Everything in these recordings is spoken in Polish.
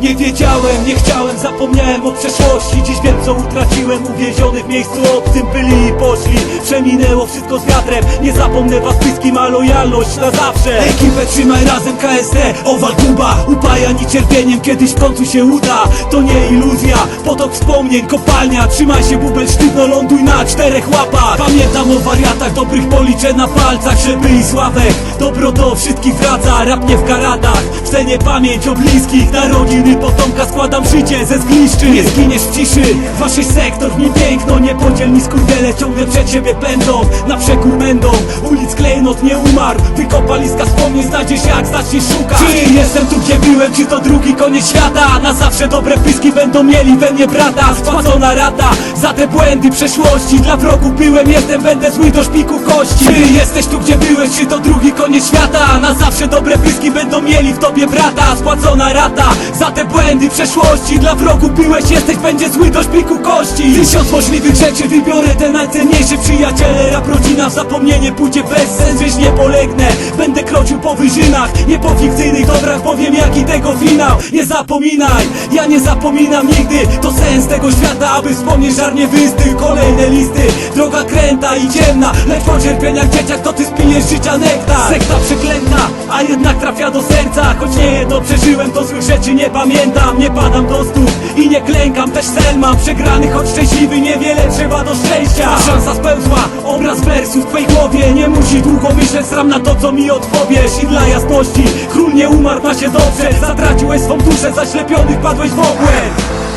Nie wiedziałem, nie chciałem, zapomniałem o przeszłości. Dziś wiem co utraciłem, uwięziony w miejscu obcym. Byli i poszli, przeminęło wszystko z wiatrem. Nie zapomnę was bliskim, a lojalność na zawsze. Ekipę trzymaj razem KSD, owal Kuba Upajani cierpieniem, kiedyś w końcu się uda. To nie iluzja, potok wspomnień, kopalnia. Trzymaj się bubel sztywno, ląduj na czterech łapach. Pamiętam o wariatach, dobrych policzę na palcach Żeby i sławek, dobro do wszystkich wraca Rap nie w karatach, w cenie pamięć o bliskich Potomka składam życie ze zgliszczy Nie zginiesz w ciszy, waszy sektor w nim piękno Niepodzielni skurdele ciągle przed siebie pędą Na przekór będą, ulic klejnot nie umarł Wykopaliska wspomnień znajdziesz jak zaczniesz szukać Czy jestem tu gdzie byłem, czy to drugi koniec świata? Na zawsze dobre pyski będą mieli we mnie brata. Spłacona rata za te błędy przeszłości. Dla wrogów byłem, jestem, będę zły do szpiku kości. Czy jesteś tu gdzie byłeś, czy to drugi koniec świata? Na zawsze dobre pyski będą mieli w tobie brata. Spłacona rata za te błędy przeszłości. Dla wrogów byłeś, jesteś, będzie zły do szpiku kości. Tysiąc możliwych rzeczy, wybiorę te najcenniejsze. Przyjaciele, rap rodzina, w zapomnienie pójdzie bez sens Wiesz, nie polegnę, będę kroczył po wyżynach Nie po fikcyjnych dobrach, powiem jaki tego finał Nie zapominaj, ja nie zapominam nigdy To sens tego świata, aby wspomnieć żarnie wystył Kolejne listy, droga kręta i ciemna. Lecz po cierpieniach dzieciak to ty spijesz życia nektar. Sekta przeklęta, a jednak trafia do serca. Choć nie jedno przeżyłem, to złych rzeczy nie pamiętam Nie padam do stóp i nie klękam, też cel mam Przegrany, choć szczęśliwy, niewiele trzeba do szczęścia. Szansa spełzła, obraz wersów w twej głowie. Nie musi długo myśleć, sram na to co mi odpowiesz. I dla jasności, król nie umarł, ma się dobrze. Zatraciłeś swą duszę, zaślepiony wpadłeś w obłęd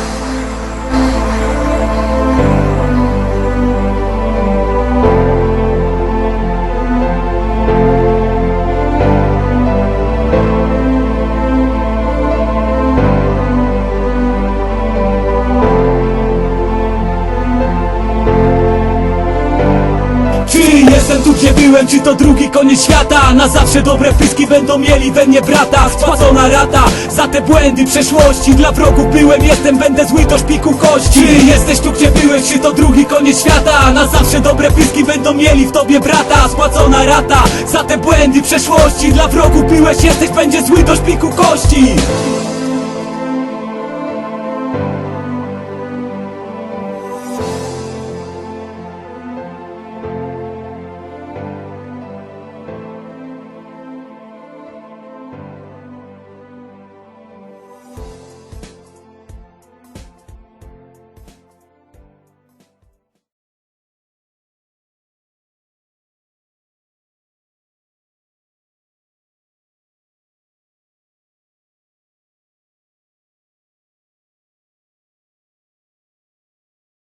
byłem, czy to drugi koniec świata Na zawsze dobre pyski będą mieli we mnie brata. Spłacona rata za te błędy przeszłości. Dla wrogów byłem, jestem, będę zły do szpiku kości. Czy jesteś tu gdzie byłeś, czy to drugi koniec świata. Na zawsze dobre pyski będą mieli w tobie brata. Spłacona rata za te błędy przeszłości. Dla wrogów byłeś, jesteś, będzie zły do szpiku kości